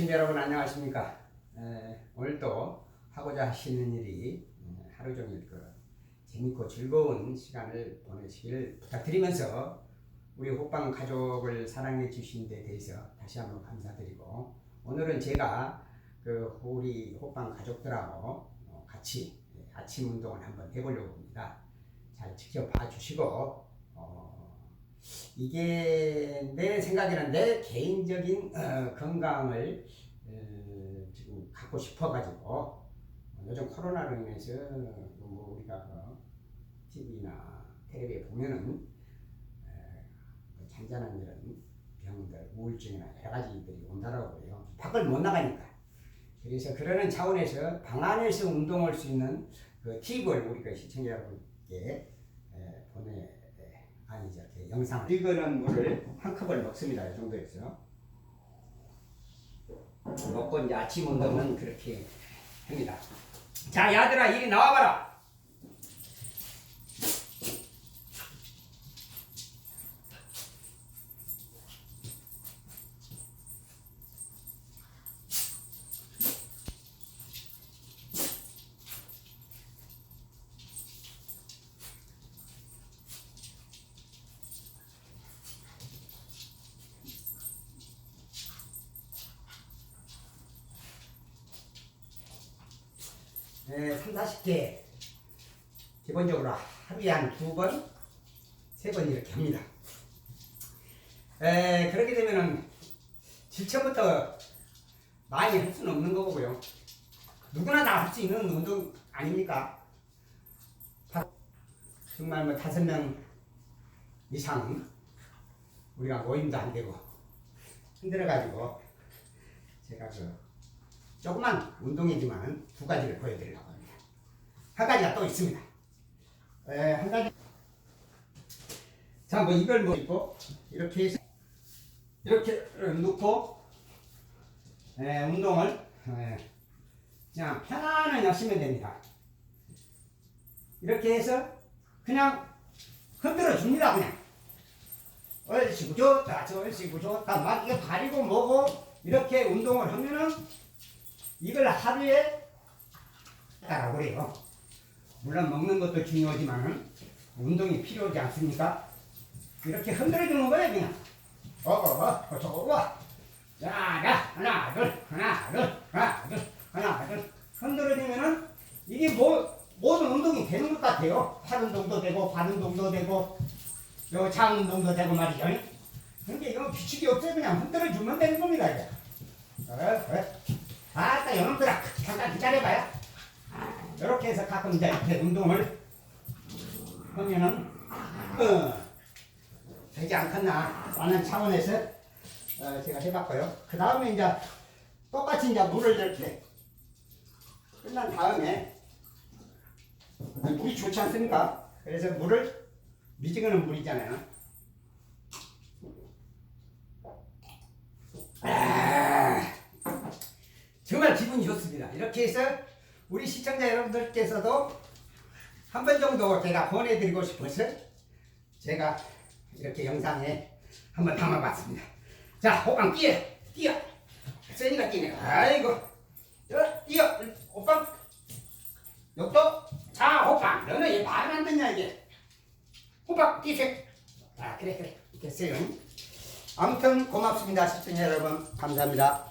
시청자 여러분 안녕하십니까? 에, 오늘도 하고자 하시는 일이 에, 하루 종일 그 재밌고 즐거운 시간을 보내시길 부탁드리면서 우리 호빵 가족을 사랑해 주신 데 대해서 다시 한번 감사드리고 오늘은 제가 그 우리 호빵 가족들하고 어, 같이 아침 운동을 한번 해보려고 합니다. 잘 지켜봐 주시고 어, 이게 내 생각에는 내 개인적인 어, 건강을 어, 지금 갖고 싶어가지고 요즘 코로나로 인해서 뭐 우리가 그 TV나 텔레비에 보면은 에, 그 잔잔한 이런 병들, 우울증이나 여러 가지들이 온다라고 해요. 밖을 못 나가니까. 그래서 그러는 차원에서 방 안에서 운동할 수 있는 그 팁을 우리가 시청자 여러분께 에, 보내 에, 아니죠 이렇게 영상을. 이거는 물을 한 컵을 먹습니다. 이 정도에서 먹고 이제 아침 운동은 그렇게 합니다. 자 야들아 이리 나와봐라 네, 3, 40개 기본적으로 하루에 한 두 번, 세 번 이렇게 합니다. 에, 그렇게 되면은 실천부터 많이 할 수는 없는 거고요. 누구나 다 할 수 있는 운동 아닙니까? 다- 정말 뭐 다섯 명 이상 우리가 모임도 안 되고 힘들어가지고 제가 그 조그만 운동이지만 두 가지를 보여드리려고 합니다. 한 가지가 또 있습니다. 에, 한 가지. 자, 뭐 이걸 뭐 있고 이렇게 해서 이렇게 놓고 에, 운동을 에, 그냥 편안하게 하시면 됩니다. 이렇게 해서 그냥 흔들어 줍니다, 그냥. 얼씨구 좋다, 얼씨구 좋다, 막 이거 가리고 뭐고 이렇게 운동을 하면은 이걸 하루에 따라 그래요. 물론 먹는 것도 중요하지만 운동이 필요하지 않습니까? 이렇게 흔들어 주는 거예요, 그냥. 어, 어, 어, 어, 좋아. 자, 자, 하나, 둘, 하나, 둘, 하나, 둘, 하나, 둘. 흔들어 주면은 이게 뭐, 모든 운동이 되는 것 같아요. 팔 운동도 되고, 발 운동도 되고, 요장 운동도 되고 말이죠. 근데 이거 규칙이 없어요. 그냥 흔들어 주면 되는 겁니다, 이제. 어, 어. 아따 여러분들아 잠깐 기다려봐요. 이렇게 해서 가끔 이제 이렇게 운동을 하면은 어, 되지 않겠나 라는 차원에서 어, 제가 해봤고요. 그 다음에 이제 똑같이 이제 물을 이렇게 끝난 다음에 물이 좋지 않습니까? 그래서 물을 미지근한 물이잖아요. 아, 정말 기분이 좋습니다. 이렇게 해서 우리 시청자 여러분들께서도 한 번 정도 제가 보내드리고 싶어서 제가 이렇게 영상에 한번 담아봤습니다. 자, 호빵 뛰어, 뛰어. 세니가 뛰네. 아이고, 저, 뛰어, 호빵. 욕도, 자, 호빵. 너는 왜 말을 안 듣냐 이게? 호빵 뛰세. 아, 그래, 그래. 됐어요. 아무튼 고맙습니다, 시청자 여러분. 감사합니다.